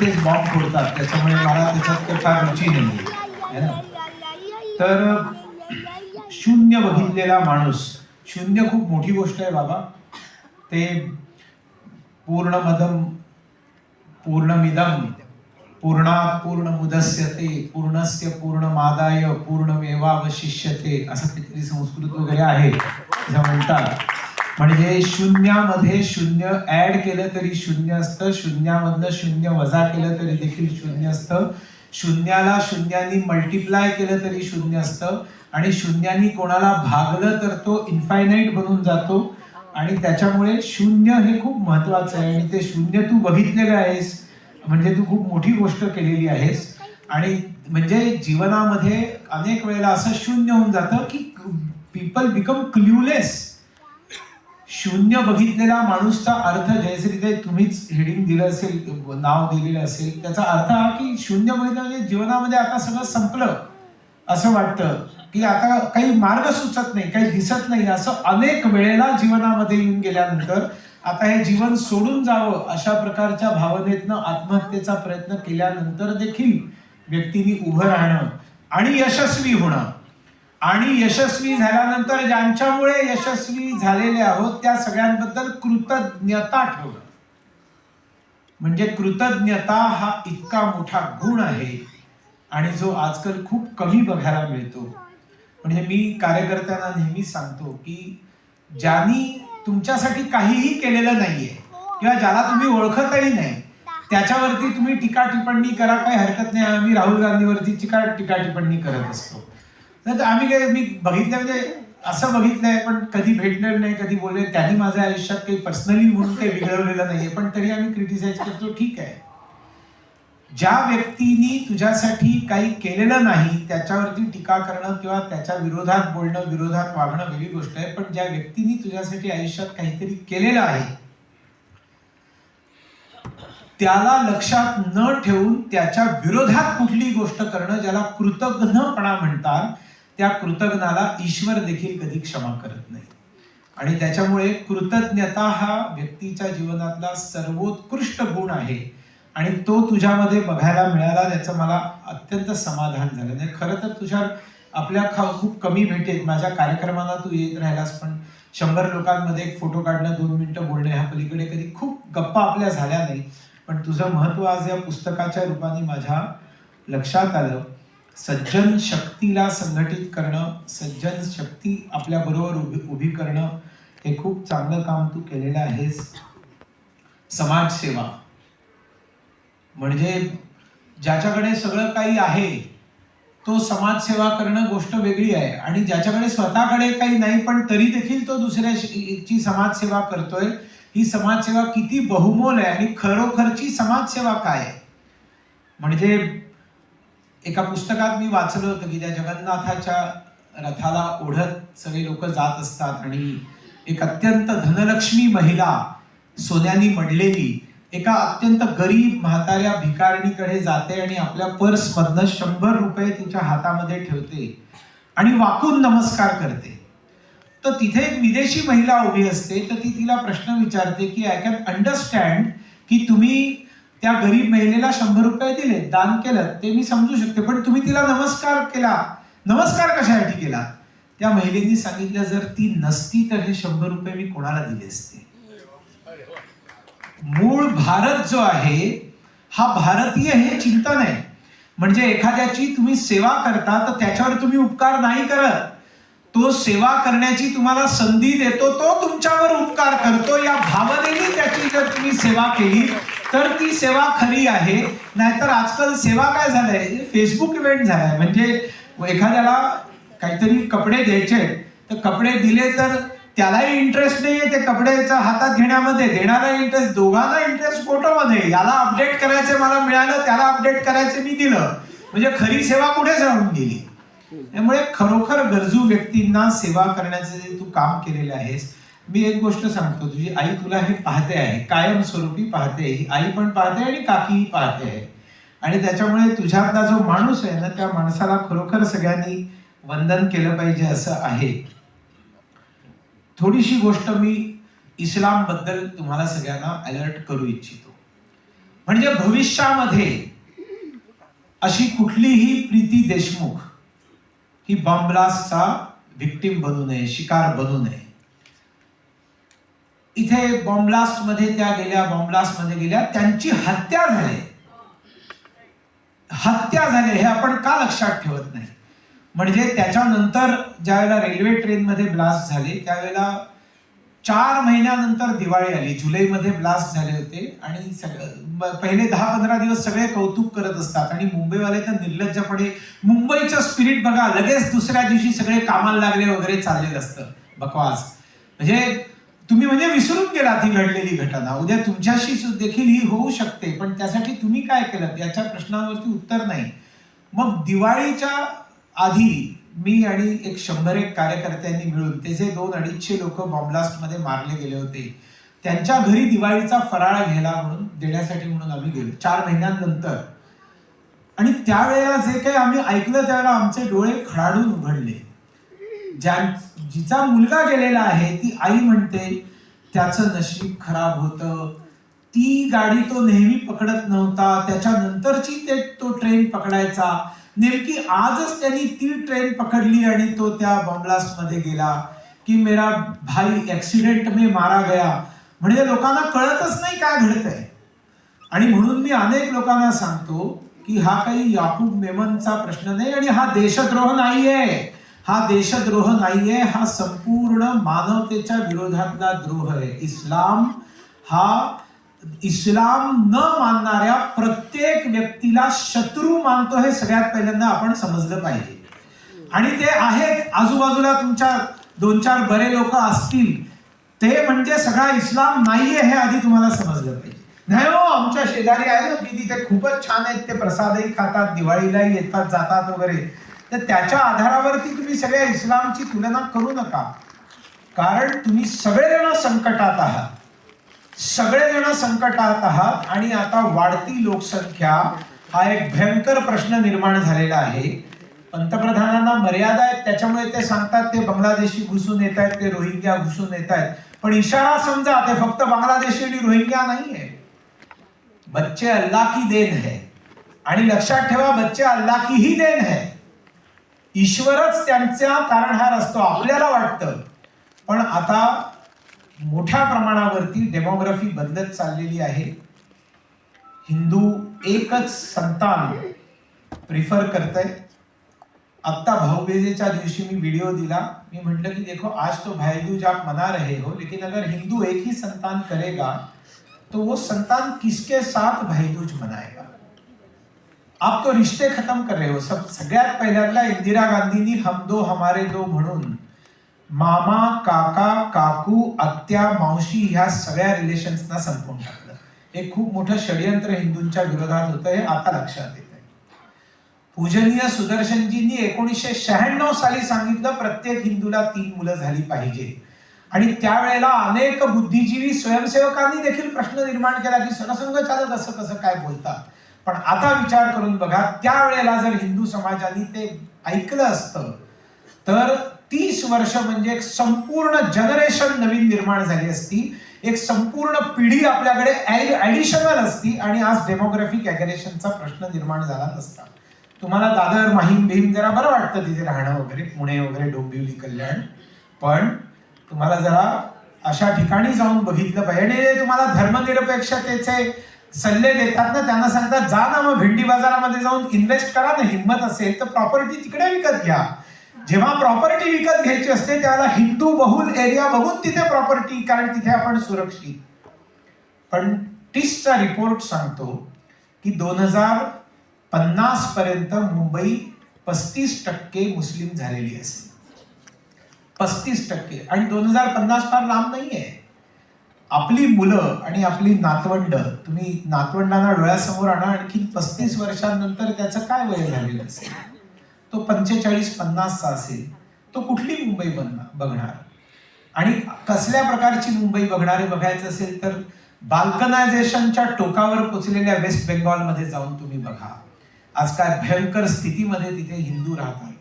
तेच बॉम्ब फोडतात. त्याच्यामुळे मला त्याच्यात काही फार रुची नाही. ना? तर शून्य बघितलेला माणूस. शून्य खूप मोठी गोष्ट आहे बाबा. ते पूर्ण मदम पूर्णमिदम पूर्णात पूर्ण मुदस्यते पूर्णस्य पूर्ण मादाय पूर्णमेवावशिष्यते असं काहीतरी संस्कृत वगैरे आहे. असं म्हणतात. म्हणजे शून्यामध्ये शून्य ऍड केलं तरी शून्य असतं शून्यामधनं शून्य वजा केलं तरी देखील शून्य असतं शून्याला शून्यानी मल्टिप्लाय केलं तरी शून्य असतं आणि शून्यानी कोणाला भागलं तर तो इन्फायनाईट बनून जातो. आणि त्याच्यामुळे शून्य हे खूप महत्वाचं आहे. आणि ते शून्य तू बघितलेलं आहेस. म्हणजे तू खूप मोठी गोष्ट केलेली आहेस. आणि म्हणजे जीवनामध्ये अनेक वेळेला असं शून्य होऊन जातं की पीपल बिकम क्ल्यूलेस शून्य बघितलेला माणूसचा अर्थ जयश्री ते तुम्हीच हेडिंग दिलं असेल नाव दिलेलं असेल त्याचा अर्थ हा की शून्य बघितलं म्हणजे जीवनामध्ये आता सगळं संपलं. असं वाटतं की आता काही मार्ग सुचत नाही काही दिसत नाही. असं अनेक वेळेला जीवनामध्ये येऊन गेल्यानंतर आता हे जीवन सोडून जावं अशा प्रकारच्या भावनेतनं आत्महत्येचा प्रयत्न केल्यानंतर देखील व्यक्तीने उभं राहणं आणि यशस्वी होणं आणि यशस्वी झाल्यानंतर ज्यांच्यामुळे यशस्वी झालेले आहोत त्या सगळ्यांबद्दल कृतज्ञता ठेवणं. म्हणजे कृतज्ञता हा इतका मोठा गुण आहे आणि जो आजकाल खूप कमी बघायला मिळतो. म्हणजे मी कार्यकर्त्यांना नेहमी सांगतो की ज्यांनी तुमच्यासाठी काहीही केलेलं नाहीये किंवा ज्याला तुम्ही ओळखतही नाही त्याच्यावरती तुम्ही टीका टिप्पणी करा काही हरकत नाही. आम्ही राहुल गांधीवरती टीका टीका टिप्पणी करत असतो. नाही तर आम्ही काय मी बघितलं म्हणजे असं बघितलंय पण कधी भेटणार नाही कधी बोलले त्यांनी माझ्या आयुष्यात काही पर्सनली म्हणून काही बिघडवलेलं नाहीये पण तरी आम्ही क्रिटिसाइज करतो ठीक आहे. ज्या व्यक्तीनी तुझ्यासाठी काही केलेलं नाही त्याच्यावरती टीका करणं किंवा त्याच्या विरोधात बोलणं विरोधात वागणं वेगळी गोष्ट आहे पण ज्या व्यक्तीने तुझ्यासाठी आयुष्यात काहीतरी केलेलं आहे त्याला लक्षात न ठेवून त्याच्या विरोधात कुठली गोष्ट करणं ज्याला कृतज्ञपणा म्हणतात त्या कृतज्ञाला ईश्वर देखील कधी क्षमा करत नाही. आणि त्याच्यामुळे कृतज्ञता हा व्यक्तीच्या जीवनातला सर्वोत्कृष्ट गुण आहे. आणि तो तुझ्यामध्ये बघायला मिळाला त्याचं मला अत्यंत समाधान झालं. म्हणजे खरं तर तुझ्या आपल्या खा खूप कमी भेटेत माझ्या कार्यक्रमाला तू येत राहिलास पण शंभर लोकांमध्ये एक फोटो काढणं दोन मिनटं बोलणं ह्या पलीकडे कधी खूप गप्पा आपल्या झाल्या नाही. पण तुझं महत्त्व आज या पुस्तकाच्या रूपाने माझ्या लक्षात आलं. सज्जन शक्तीला संघटित करणं सज्जन शक्ती आपल्याबरोबर उभी उभी करणं हे खूप चांगलं काम तू केलेलं आहेस. समाजसेवा म्हणजे ज्याच्याकडे सगळं काही आहे तो समाजसेवा करणं गोष्ट वेगळी आहे. आणि ज्याच्याकडे स्वतःकडे काही नाही पण तरी देखील तो दुसऱ्याची समाजसेवा करतोय. ही समाजसेवा किती बहुमोल आहे आणि खरोखरची समाजसेवा काय आहे? म्हणजे एका पुस्तकात मी वाचलं होतं की त्या जगन्नाथाच्या रथाला ओढत सगळे लोक जात असतात आणि एक अत्यंत धनलक्ष्मी महिला सोन्यानी मडलेली एका अत्यंत गरीब म्हाताऱ्या भिकारणीकडे जाते आणि आपल्या पर्समधनं शंभर रुपये तिच्या हातामध्ये ठेवते आणि वाकून नमस्कार करते. तर तिथे एक विदेशी महिला उभी असते तर ती तिला प्रश्न विचारते की आय कॅन अंडरस्टँड की तुम्ही त्या गरीब महिलेला शंभर रुपये दिले दान केलं ते मी समजू शकते पण तुम्ही तिला नमस्कार केला. नमस्कार कशासाठी केला? त्या महिलेनी सांगितलं जर ती नसती तर हे शंभर रुपये मी कोणाला दिले असते? मूळ भारत जो आहे हा भारतीय हे चिंतन आहे. म्हणजे एखाद्याची तुम्ही सेवा करता तर त्याच्यावर तुम्ही उपकार नाही करत. तो सेवा करण्याची तुम्हाला संधी देतो तो तुमच्यावर उपकार करतो. या भावनेने त्याची जर तुम्ही सेवा केली तर ती सेवा खरी आहे. नाहीतर आजकाल सेवा काय झालंय? फेसबुक इव्हेंट झालाय. म्हणजे एखाद्याला काहीतरी कपडे द्यायचे तर कपडे दिले तर त्यालाही इंटरेस्ट नाहीये. ते कपड्याचा हातात घेण्यामध्ये देणारा इंटरेस्ट दोघांना इंटरेस्ट फोटोमध्ये याला अपडेट करायचे मला मिळालं त्याला अपडेट करायचे मी दिलं. म्हणजे खरी सेवा कुठे जाऊन गेली? त्यामुळे खरोखर गरजू व्यक्तींना सेवा करण्याचे जे तू काम केलेले आहेस मी एक गोष्ट सांगतो तुझी आई तुला हे पाहते आहे कायमस्वरूपी पाहते ही आई पण पाहते आणि काकीही पाहते आहे. आणि त्याच्यामुळे तुझ्यातला जो माणूस आहे ना त्या माणसाला खरोखर सगळ्यांनी वंदन केलं पाहिजे असं आहे. थोडीशी गोष्ट मी इस्लामबद्दल तुम्हाला सगळ्यांना अलर्ट करू इच्छितो. म्हणजे भविष्यामध्ये अशी कुठलीही प्रीती देशमुख ही बॉम्ब ब्लास्टचा व्हिक्टीम बनू नये शिकार बनू नये. इथे बॉम्बमध्ये त्या गेल्या बॉम्बमध्ये गेल्या त्यांची हत्या झाली. हत्या झाली. हे आपण का लक्षात ठेवत नाही? म्हणजे त्याच्यानंतर ज्यावेळेला रेल्वे ट्रेनमध्ये ब्लास्ट झाले त्यावेळेला चार महिन्यानंतर दिवाळी आली. जुलैमध्ये ब्लास्ट झाले होते आणि सगळं पहिले दहा पंधरा दिवस सगळे कौतुक करत असतात. आणि मुंबईवाले तर निर्लज्जपणे मुंबईचं स्पिरिट बघा लगेच दुसऱ्या दिवशी सगळे कामाला लागले वगैरे चाललेलं असतं. बकवास. म्हणजे तुम्ही म्हणजे विसरून गेला ती घडलेली घटना. उद्या तुमच्याशी देखील ही होऊ शकते पण त्यासाठी तुम्ही काय केलं? याच्या प्रश्नावरती उत्तर नाही. मग दिवाळीच्या आधी मी आणि एक शंभर एक कार्यकर्त्यांनी मिळून ते जे दोन अडीचशे लोक बॉम्ब्लास्टमध्ये मारले गेले होते त्यांच्या घरी दिवाळीचा फराळ घ्यायला म्हणून देण्यासाठी म्हणून आम्ही गेलो चार महिन्यांनंतर. आणि त्यावेळेला जे काही आम्ही ऐकलं त्यावेळेला आमचे डोळे खडाडून उघडले. ज्या जिचा मुलगा गेलेला आहे ती आई म्हणते त्याचं नशीब खराब होतं. ती गाडी तो नेहमी पकडत नव्हता. त्याच्यानंतरची ते तो ट्रेन पकडायचा. नेमकी आजच त्यांनी ती ट्रेन पकडली आणि तो त्या बॉम्ब्लास्टमध्ये गेला की मेरा भाई ॲक्सिडेंट मे मारा गया. म्हणजे लोकांना कळतच नाही काय घडतंय. आणि म्हणून मी अनेक लोकांना सांगतो की हा काही याकूब मेमनचा प्रश्न नाही आणि हा देशद्रोह नाहीये. हा देशद्रोह नाहीये हा संपूर्ण मानवतेच्या विरोधातला द्रोह आहे. इस्लाम हा इस्लाम न मानणाऱ्या प्रत्येक व्यक्तीला शत्रू मानतो हे सगळ्यात पहिल्यांदा आपण समजलं पाहिजे. आणि ते आहेत आजूबाजूला तुमच्या दोन चार बरे लोक असतील. ते म्हणजे सगळा इस्लाम नाहीये हे आधी तुम्हाला समजलं पाहिजे. नाही हो आमच्या शेजारी आहे ना की तिथे खूपच छान आहेत ते प्रसादही खातात दिवाळीलाही येतात जातात वगैरे. तर त्याच्या आधारावरती तुम्ही सगळ्या इस्लामची तुलना करू नका. कारण तुम्ही सगळेजण संकटात आहात. सगळेजण संकटात आहात आणि आता वाढती लोकसंख्या हा एक भयंकर प्रश्न निर्माण झालेला आहे. पंतप्रधानांना मर्यादा आहेत त्याच्यामुळे ते सांगतात ते बांगलादेशी घुसून येत आहेत ते रोहिंग्या घुसून येत आहेत. पण इशारा समजा ते फक्त बांगलादेशी आणि रोहिंग्या नाहीये. बच्चे अल्लाह की देन है. आणि लक्षात ठेवा बच्चे अल्लाह की ही देन है. ईश्वरच त्यांचा कारणहार असतो आपल्याला वाटतं. पण आता मोठ्या प्रमाणावरती डेमोग्राफी बदलत चाललेली आहे. हिंदू एकच संतान प्रिफर करतय. आत्ता भाऊबीजेच्या दिवशी मी व्हिडिओ दिला. मी म्हटलं की देखो आज तो भाई दूज आप मना रहे हो लेकिन अगर हिंदू एक ही संतान करेगा तो वो संतान किसके साथ भाई दूज मनाएगा? आप तो रिश्ते खत्म कर रहे हो। सब सगळ्यात पहिल्यांदा इंदिरा गांधींनी हम दो हमारे दो म्हणून मामा काका काकू आत्या मावशी ह्या सगळ्या रिलेशन्सना संपवून टाकलं. हे खूप मोठं षडयंत्र हिंदूंच्या विरोधात होतं हे आता लक्षात येत आहे पूजनीय सुदर्शनजींनी एकोणीसशे शहाण्णव साली सांगितलं प्रत्येक हिंदूला तीन मुलं झाली पाहिजे. आणि त्यावेळेला अनेक बुद्धिजीवी स्वयंसेवकांनी देखील प्रश्न निर्माण केला की सरसंघचालक असं कसं काय बोलतात? पण आता विचार करून बघा त्यावेळेला जर हिंदू समाजाने ते ऐकलं असतं तर तीस वर्ष म्हणजे एक संपूर्ण जनरेशन नवीन निर्माण झाली असती एक संपूर्ण पिढी आपल्याकडे ऍडिशनल असती आणि आज डेमोग्राफिक ॲग्रेशनचा प्रश्न निर्माण झाला नसता. तुम्हाला दादर माहीम भीम जरा बरं वाटतं तिथे राहणं वगैरे पुणे वगैरे डोंबिवली कल्याण. पण तुम्हाला जरा अशा ठिकाणी जाऊन बघितलं पाहिजे. आणि तुम्हाला धर्मनिरपेक्षतेचे सल्ले देतात ना त्यांना सांगतात जा ना मग भेंडी बाजारामध्ये जाऊन इन्व्हेस्ट करा ना हिंमत असेल तर प्रॉपर्टी तिकडे विकत घ्या. जेव्हा प्रॉपर्टी विकत घ्यायची असते त्यावेळेला हिंदू बहुल एरिया बघून तिथे प्रॉपर्टी कारण तिथे आपण सुरक्षित. पण टिसचा रिपोर्ट सांगतो की दोन हजार पन्नास पर्यंत मुंबई पस्तीस टक्के मुस्लिम झालेली असेल. पस्तीस टक्के. आणि दोन हजार पन्नास फार लांब नाहीये. आपली मुलं आणि आपली नातवंड तुम्ही नातवंडांना डोळ्यासमोर आणा आणखी पस्तीस वर्षांनंतर त्याचं काय वय झालेलं असेल? तो पंचेचाळीस पन्नासचा असेल. तो कुठली मुंबई बनणार बघणार? आणि कसल्या प्रकारची मुंबई बघणारे बघायचं असेल तर बाल्कनायझेशनच्या टोकावर पोचलेल्या वेस्ट बेंगॉलमध्ये जाऊन तुम्ही बघा. आज काय भयंकर स्थितीमध्ये तिथे हिंदू राहतात.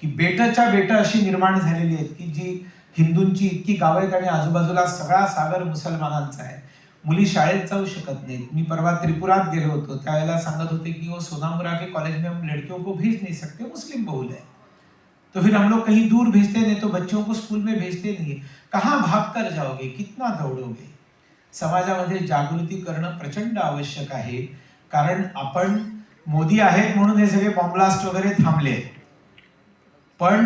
की बेटच्या बेट अशी निर्माण झालेली आहेत की जी हिंदूंची इतकी गावं आहेत आणि आजूबाजूला सगळा सागर मुसलमानांचा आहे. मुली शाळेत जाऊ शकत नाहीत. मी परवा त्रिपुरात गेलो होतो. त्यावेळेला सांगत होते की वो सोनामुरा के कॉलेज में हम लड़कियों को भेज नहीं सकते. मुस्लिम बहुल है. तो फिर हम लोग कहीं दूर भेजते नहीं तो बच्चों को स्कूल में भेजते नहीं कहाँ भाग कर जाओगे? कितना दौड़ोगे? समाजामध्ये जागृती करणं प्रचंड आवश्यक आहे. कारण आपण मोदी आहेत म्हणून हे सगळे बॉम्ब्लास्ट वगैरे थांबले. पण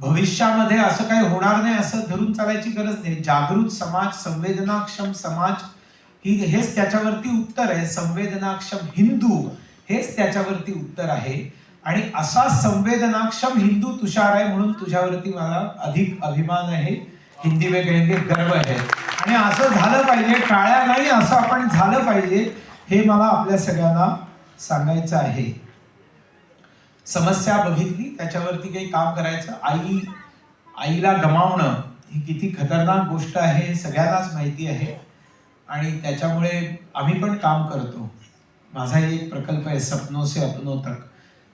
भविष्यामध्ये असं काही होणार नाही असं धरून चालायची गरज नाही. जागृत समाज संवेदनाक्षम समाज ही हेच त्याच्यावरती उत्तर आहे. संवेदनाक्षम हिंदू हेच त्याच्यावरती उत्तर आहे. आणि असा संवेदनाक्षम हिंदू तुषार आहे म्हणून तुझ्यावरती मला अधिक अभिमान आहे. हिंदी में कहेंगे गर्व आहे. आणि असं झालं पाहिजे टाळ्या नाही असं आपण झालं पाहिजे हे मला आपल्या सगळ्यांना सांगायचं आहे. समस्या बघितली त्याच्यावरती काही काम करायचं. आई आईला गमावणं ही किती खतरनाक गोष्ट आहे हे सगळ्यांनाच माहिती आहे. आणि त्याच्यामुळे आम्ही पण काम करतो. माझाही एक प्रकल्प आहे सपनो से अपनो तक.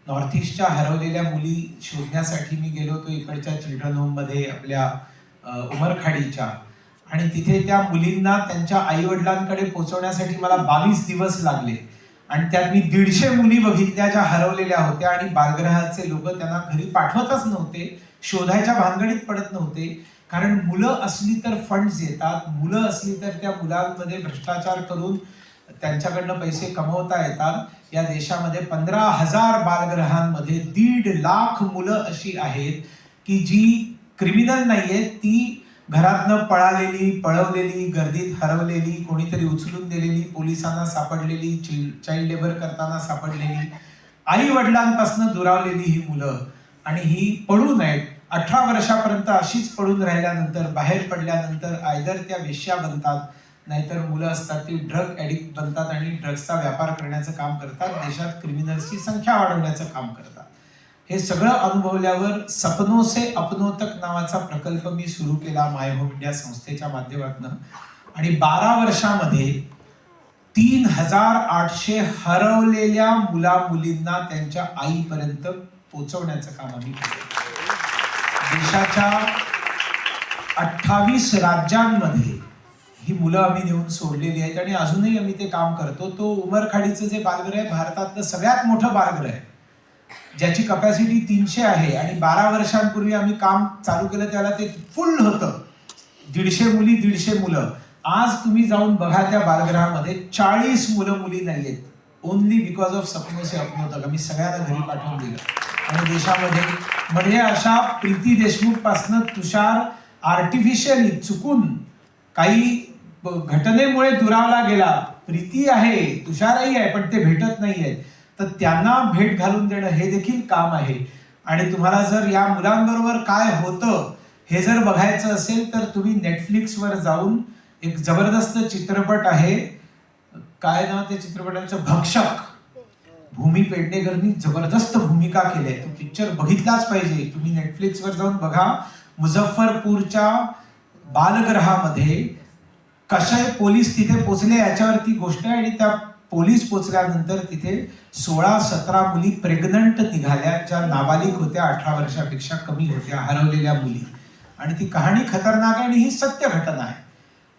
नॉर्थ ईस्टच्या हरवलेल्या मुली शोधण्यासाठी मी गेलो होतो इकडच्या चिल्ड्रन होममध्ये आपल्या उमरखाडीच्या. आणि तिथे त्या मुलींना त्यांच्या आई वडिलांकडे मला बावीस दिवस लागले. आणि त्यात मी दीडशे मुली बघितल्या ज्या हरवलेल्या होत्या आणि बालग्रहाचे लोक त्यांना घरी पाठवतच नव्हते शोधायच्या भानगडीत पडत नव्हते. कारण मुलं असली तर फंड्स येतात मुलं असली तर त्या मुलांमध्ये भ्रष्टाचार करून त्यांच्याकडनं पैसे कमवता येतात. या देशामध्ये पंधरा हजार बालग्रहांमध्ये दीड लाख मुलं अशी आहेत की जी क्रिमिनल नाहीये ती घरातनं पळालेली पळवलेली गर्दीत हरवलेली कोणीतरी उचलून दिलेली पोलिसांना सापडलेली चाइल्ड लेबर करताना सापडलेली आई वडिलांपासून दुरावलेली ही मुलं. आणि ही पडू नयेत. अठरा वर्षापर्यंत अशीच पडून राहिल्यानंतर बाहेर पडल्यानंतर आयदर त्या वेश्या बनतात. नाहीतर मुलं असतात ती ड्रग ॲडिक्ट बनतात आणि ड्रग्सचा व्यापार करण्याचं काम करतात. देशात क्रिमिनल्सची संख्या वाढवण्याचं काम करतात. हे सगळं अनुभवल्यावर सपनो से अपनो तक नावाचा प्रकल्प मी सुरू केला माय होम इंडिया संस्थेच्या माध्यमातून. आणि बारा वर्षामध्ये तीन हजार आठशे हरवलेल्या मुला मुलींना त्यांच्या आईपर्यंत पोचवण्याचं काम आम्ही केलं. देशाच्या अठ्ठावीस राज्यांमध्ये ही मुलं आम्ही नेऊन सोडलेली आहेत. आणि अजूनही आम्ही ते काम करतो. तो उमरखाडीचं जे बालगृह आहे भारतातलं सगळ्यात मोठं बालगृह आहे. ज्याची कपॅसिटी तीनशे आहे आणि बारा वर्षांपूर्वी आम्ही काम चालू केलं त्याला ते फुल होतं. दीडशे मुली दीडशे मुलं. आज तुम्ही जाऊन बघा त्या बालगृहामध्ये चाळीस मुलं मुली नाही आहेत ओनली बिकॉज ऑफ सपनोसे अपनोतक आम्ही सगळ्यांना घरी पाठवून दिलं. आणि देशामध्ये म्हणजे अशा प्रीती देशमुखपासनं तुषार आर्टिफिशियली चुकून काही घटनेमुळे दुरावला गेला. प्रीती आहे तुषारही आहे पण ते भेटत नाही आहेत तर त्यांना भेट घालून देणं हे देखील काम आहे. आणि तुम्हाला जर या मुलांबरोबर काय होतं हे जर बघायचं असेल तर तुम्ही नेटफ्लिक्सवर जाऊन एक जबरदस्त चित्रपट आहे. काय ना त्या चित्रपटाचं? भक्षक. भूमी पेडणेकरनी जबरदस्त भूमिका केली आहे. तो पिक्चर बघितलाच पाहिजे. तुम्ही नेटफ्लिक्सवर जाऊन बघा. मुझफ्फरपूरच्या बालग्रहामध्ये कशा पोलीस तिथे पोचले याच्यावरती गोष्ट आहे आणि त्या पोलीस पोचल्यानंतर तिथे सोळा सतरा मुली प्रेग्नंट निघाल्या ज्या नाबालिक होत्या अठरा वर्षापेक्षा कमी होत्या हरवलेल्या मुली. आणि ती कहाणी खतरनाक आहे आणि ही सत्य घटना आहे.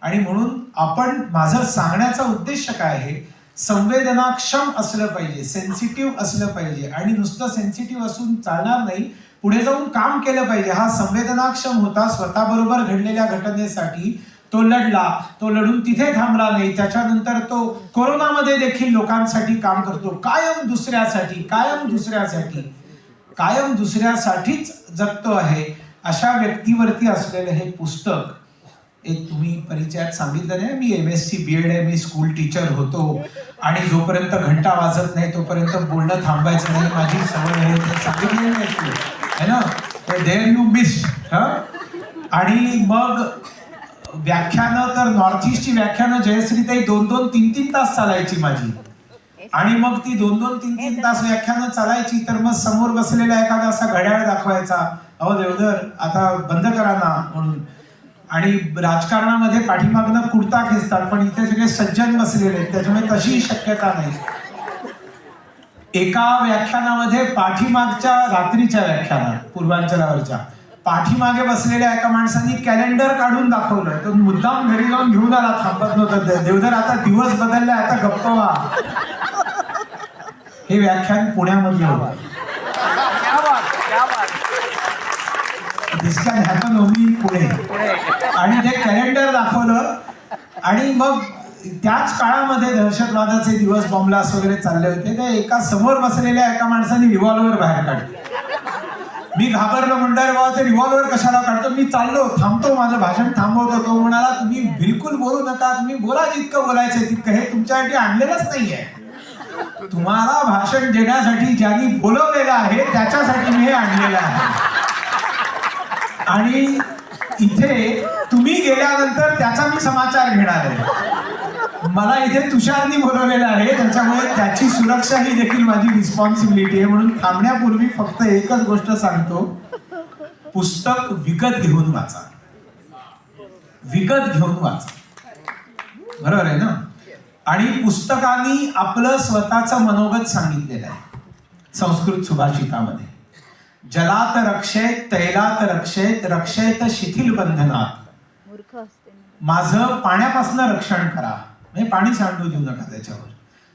आणि म्हणून आपण माझं सांगण्याचा उद्देश काय आहे? संवेदनाक्षम असलं पाहिजे सेन्सिटिव्ह असलं पाहिजे. आणि नुसतं सेन्सिटिव्ह असून चालणार नाही पुढे जाऊन काम केलं पाहिजे. हा संवेदनाक्षम होता स्वतःबरोबर घडलेल्या घटनेसाठी तो लढला तो लढून तिथे थांबला नाही. त्याच्यानंतर तो कोरोनामध्ये देखील लोकांसाठी काम करतो. कायम दुसऱ्यासाठी कायम दुसऱ्यासाठी कायम दुसऱ्यासाठीच जगतो आहे अशा व्यक्तीवरती असलेलं हे पुस्तक. एक तुम्ही परिचयात सांगितलं नाही मी M S C B Ed आहे मी स्कूल टीचर होतो. आणि जोपर्यंत घंटा वाजत नाही तोपर्यंत बोलणं थांबायचं नाही. माझी सवय आहे ते सांगितलेलं नाही है ना? There you miss. आणि मग व्याख्यानं तर नॉर्थ ईस्टची व्याख्यानं जयश्रीताई दोन दोन तीन तीन तास चालायची माझी. आणि मग ती दोन दोन तीन तीन तास व्याख्यानं चालायची तर मग समोर बसलेला एखादा असा घड्याळ दाखवायचा. अहो देवधर आता बंद करा ना म्हणून. आणि राजकारणामध्ये पाठीमागनं कुर्ता खेचतात पण इथे सगळे सज्जन बसलेले आहेत त्याच्यामुळे तशी शक्यता नाही. एका व्याख्यानामध्ये पाठीमागच्या रात्रीच्या व्याख्यानात पूर्वांचलावरच्या. पाठीमागे बसलेल्या एका माणसाने कॅलेंडर काढून दाखवलं. तो मुद्दाम घरी जाऊन घेऊन आला थांबत नव्हतं. देवधर आता दिवस बदलला आता गप्प व्हा. हे व्याख्यान पुण्यामध्ये होतं. This happen only Pune. आणि ते कॅलेंडर दाखवलं. आणि मग त्याच काळामध्ये दहशतवादाचे दिवस बॉम्बलास वगैरे चालले होते. त्या एका समोर बसलेल्या एका माणसाने रिव्हॉल्वर बाहेर काढले. मी घाबरलो म्हणणार बाबा ते रिव्हॉल्वर कशाला काढतो? मी चाललो थांबतो माझं भाषण थांबवतो. तो म्हणाला तुम्ही बिलकुल बोलू नका तुम्ही बोला जितकं बोलायचं तितकं. हे तुमच्यासाठी आणलेलंच नाहीये. तुम्हाला भाषण देण्यासाठी ज्यांनी बोलवलेलं आहे त्याच्यासाठी मी हे आणलेलं आहे. आणि इथे तुम्ही गेल्यानंतर त्याचा मी समाचार घेणार आहे. मला इथे तुषारनी बोलवलेलं आहे. त्याच्यामुळे त्याची सुरक्षा ही देखील माझी रिस्पॉन्सिबिलिटी आहे. म्हणून थांबण्यापूर्वी फक्त एकच गोष्ट सांगतो. पुस्तक विकत घेऊन वाचा. विकत घेऊन वाचा. बरोबर आहे ना? आणि पुस्तकांनी आपलं स्वतःचं मनोगत सांगितलेलं आहे. संस्कृत सुभाषितामध्ये. जलात रक्षेत तैलात रक्षेत रक्षेत शिथिल बंधनात. माझं पाण्यापासून रक्षण करा. म्हणजे पाणी सांडू देऊ नका त्याच्यावर.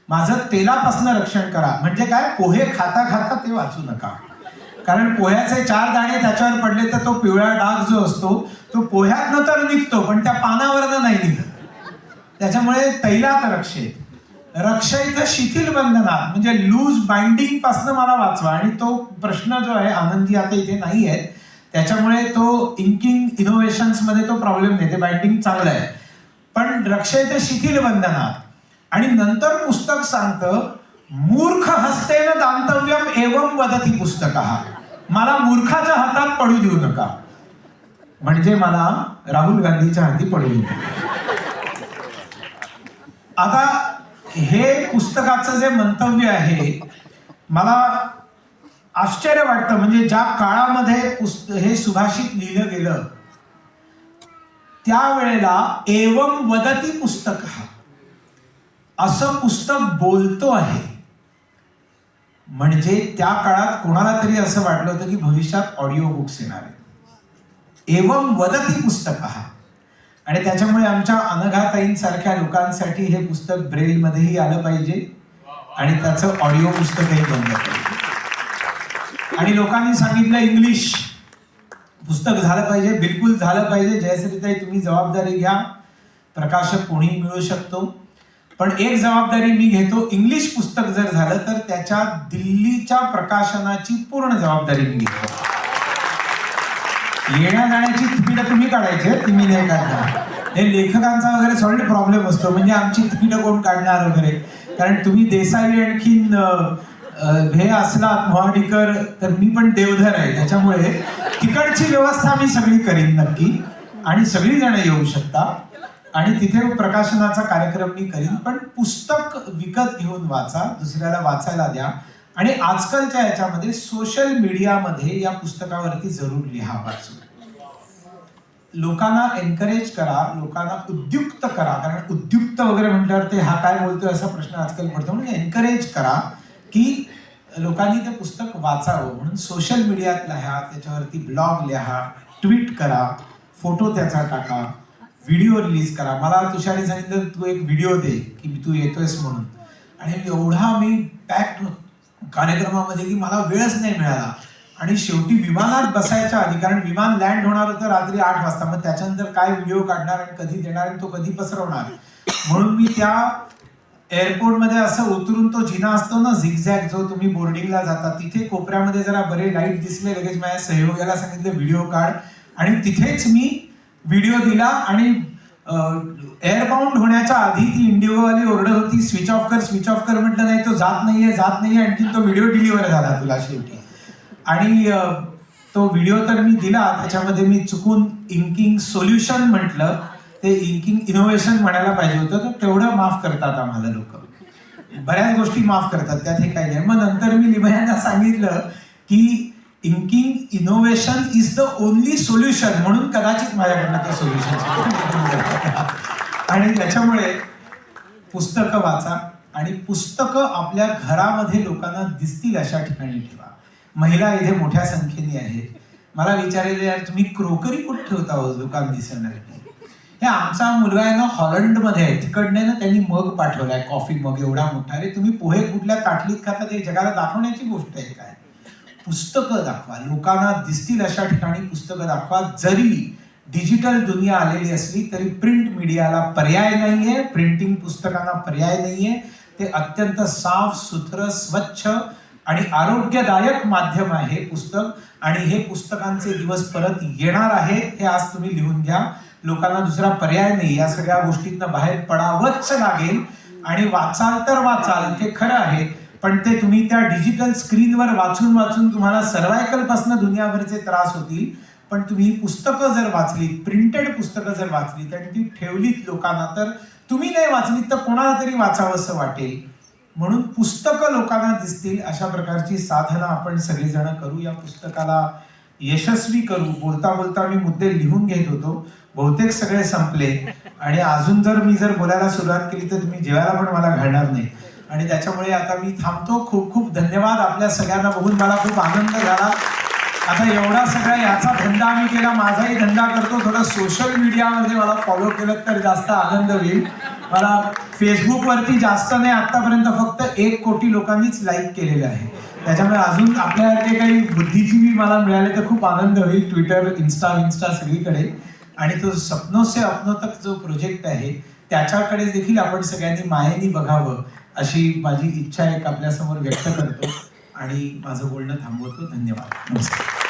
माझं तेलापासून रक्षण करा. म्हणजे काय? पोहे खाता खाता ते वाचू नका. कारण पोह्याचे चार दाणे त्याच्यावर पडले तर तो पिवळा डाग जो असतो तो पोह्यातनं तर निघतो पण त्या पानावरनं नाही निघत. त्याच्यामुळे तैलात रक्षेत. रक्षित शिथिल बंधनात म्हणजे लूज बाइंडिंग पासनं मला वाचवा. आणि तो प्रश्न जो आहे आनंदी आता इथे नाही आहे त्याच्यामुळे तो इंकिंग इनोव्हेशन्समध्ये तो प्रॉब्लेम नाही. ते बाइंडिंग चांगलं आहे. पण रक्षित शिथिल बंधनात. आणि नंतर पुस्तक सांगतं मूर्ख हस्तेन दांतव्यम एवम वदती पुस्तक. हा मला मूर्खाच्या हातात पडू देऊ नका. म्हणजे मला राहुल गांधीच्या हाती पडू देऊ नका. आता हे पुस्तकाचं जे मंतव्य आहे मला आश्चर्य वाटतं. म्हणजे ज्या काळामध्ये पुस्त हे सुभाषित लिहिलं गेलं त्यावेळेला एवम वदती पुस्तक. हा असं पुस्तक बोलतो आहे. म्हणजे त्या काळात कोणाला तरी असं वाटलं होतं की भविष्यात ऑडिओ बुक्स येणार आहेत. एवम वदती पुस्तक. हा आणि त्याच्यामुळे आमच्या अनघाताईंसारख्या लोकांसाठी हे पुस्तक ब्रेलमध्येही आलं पाहिजे. आणि त्याचं ऑडिओ पुस्तकही बनलं पाहिजे. आणि लोकांनी सांगितलं इंग्लिश. पुस्तक झालं पाहिजे बिलकुल झालं पाहिजे. जयश्रीताई तुम्ही जबाबदारी घ्या. प्रकाशक कोणीही मिळू शकतो. पण एक जबाबदारी मी घेतो इंग्लिश पुस्तक जर झालं तर त्याच्या दिल्लीच्या प्रकाशनाची पूर्ण जबाबदारी मी घेतो. येण्या जाण्याची तिकीटं तुम्ही काढायची तुम्ही नाही काढणार. हे लेखकांचा वगैरे सॉल्ट प्रॉब्लेम असतो. म्हणजे आमची तिकीटं कोण काढणार वगैरे? कारण तुम्ही देसाई आणखीन हे असला मोहाडीकर तर मी पण देवधर आहे. त्याच्यामुळे तिकडची व्यवस्था मी सगळी करीन नक्की. आणि सगळी जण येऊ शकता. आणि तिथे प्रकाशनाचा कार्यक्रम मी करीन. पण पुस्तक विकत घेऊन वाचा. दुसऱ्याला वाचायला द्या. आणि आजकालच्या याच्यामध्ये सोशल मीडियामध्ये या पुस्तकावरती जरूर लिहा वाचून लोकांना एनकरेज करा. लोकांना उद्युक्त करा. कारण उद्युक्त वगैरे म्हटल्यावर ते हा काय बोलतोय? असा प्रश्न आजकाल पडतो. म्हणून एनकरेज करा. की लोकांनी ते पुस्तक वाचावं म्हणून सोशल मीडियात लिहा त्याच्यावरती ब्लॉग लिहा ट्विट करा फोटो त्याचा टाका व्हिडिओ रिलीज करा. मला तुषारी सांगितलं तू एक व्हिडिओ दे की तू येतोयस म्हणून. आणि एवढा मी पॅक्ट कार्यक्रमामध्ये की मला वेळच नाही मिळाला. आणि शेवटी विमानात बसायच्या आधी कारण विमान लँड होणार होतं रात्री आठ वाजता मग त्याच्यानंतर काय व्हिडिओ काढणार आणि कधी देणार आणि तो कधी पसरवणार? म्हणून मी त्या एअरपोर्टमध्ये असं उतरून तो जिना असतो ना झिगझॅग जो तुम्ही बोर्डिंगला जाता तिथे कोपऱ्यामध्ये जरा बरे लाइट दिसले लगेच माझ्या सहयोगाला सांगितले व्हिडिओ काढ. आणि तिथेच मी व्हिडिओ दिला आणि एअरबाउंड होण्याच्या आधी ती इंडिओवाली ओरडत होती स्विच ऑफ कर स्विच ऑफ कर. म्हटलं नाही तो जात नाहीये जात नाहीये आणखी तो व्हिडिओ डिलिव्हर झाला तुला शेवटी. आणि तो व्हिडिओ तर मी दिला त्याच्यामध्ये मी चुकून इंकिंग सोल्युशन म्हटलं. ते इंकिंग इनोव्हेशन म्हणायला पाहिजे होतं तर तेवढं माफ करतात आम्हाला लोक. बऱ्याच गोष्टी माफ करतात त्यात हे काही नाही. मग नंतर मी लिमयांना सांगितलं की inking innovation is the only solution म्हणून कदाचित माझ्याकडनं ते सोल्युशन आणि त्याच्यामुळे पुस्तकं वाचा आणि पुस्तकं आपल्या घरामध्ये लोकांना दिसतील अशा ठिकाणी ठेवा. महिला इथे मोठ्या संख्येने आहेत. मला विचारले यार तुम्ही क्रोकरी कुठे ठेवता हो? दुकान दिसणार. हे आमचा मुलगा आहे ना हॉलंडमध्ये आहे. तिकडने ना त्यांनी मग पाठवलाय कॉफी मग एवढा मोठा अरे तुम्ही पोहे कुठल्या ताटलीत खाता? ते जगाला दाखवण्याची गोष्ट आहे काय? पुस्तकं दाखवा. लोकांना दिसतील अशा ठिकाणी पुस्तकं दाखवा. जरी डिजिटल दुनिया आलेली असली तरी प्रिंट मीडियाला पर्याय नाहीये. प्रिंटिंग पुस्तकांना पर्याय नाहीये. ते अत्यंत साफ सुथरं स्वच्छ आणि आरोग्यदायक माध्यम आहे पुस्तक. आणि हे पुस्तकांचे दिवस परत येणार आहे हे आज तुम्ही लिहून घ्या. लोकांना दुसरा पर्याय नाही. या सगळ्या गोष्टींना बाहेर पडावंच लागेल. आणि वाचाल तर वाचाल हे खरं आहे. पण ते तुम्ही त्या डिजिटल स्क्रीनवर वाचून वाचून तुम्हाला सर्वायकलपासून दुनियाभरचे त्रास होतील. पण तुम्ही पुस्तकं जर वाचली प्रिंटेड पुस्तकं जर वाचलीत आणि ती ठेवलीत लोकांना तर तुम्ही नाही वाचलीत तर कोणाला तरी वाचावं असं वाटेल. म्हणून पुस्तकं लोकांना दिसतील अशा प्रकारची साधना आपण सगळेजण करू. या पुस्तकाला यशस्वी करू. बोलता बोलता मी मुद्दे लिहून घेत होतो. बहुतेक सगळे संपले. आणि अजून जर मी जर बोलायला सुरुवात केली तर तुम्ही जेवायला पण मला घालणार नाही. आणि त्याच्यामुळे आता मी थांबतो. खूप खूप धन्यवाद आपल्या सगळ्यांना बघून. मला खूप आनंद झाला. आता एवढा सगळा याचा धंदा आम्ही केला. माझाही धंदा करतो. थोडा सोशल मीडियामध्ये मला फॉलो केलं तर जास्त आनंद होईल. मला फेसबुकवरती जास्त नाही आतापर्यंत फक्त एक कोटी लोकांनीच लाईक केलेलं आहे. त्याच्यामुळे अजून आपल्यासारखे काही बुद्धिजीवी मला मिळाले तर खूप आनंद होईल. ट्विटर इन्स्टा इन्स्टा सगळीकडे. आणि तो सपनो से अपनो तक जो प्रोजेक्ट आहे त्याच्याकडे देखील आपण सगळ्यांनी मायेनी बघावं अशी माझी इच्छा एक आपल्यासमोर व्यक्त करतो. आणि माझं बोलणं थांबवतो. धन्यवाद. नमस्कार.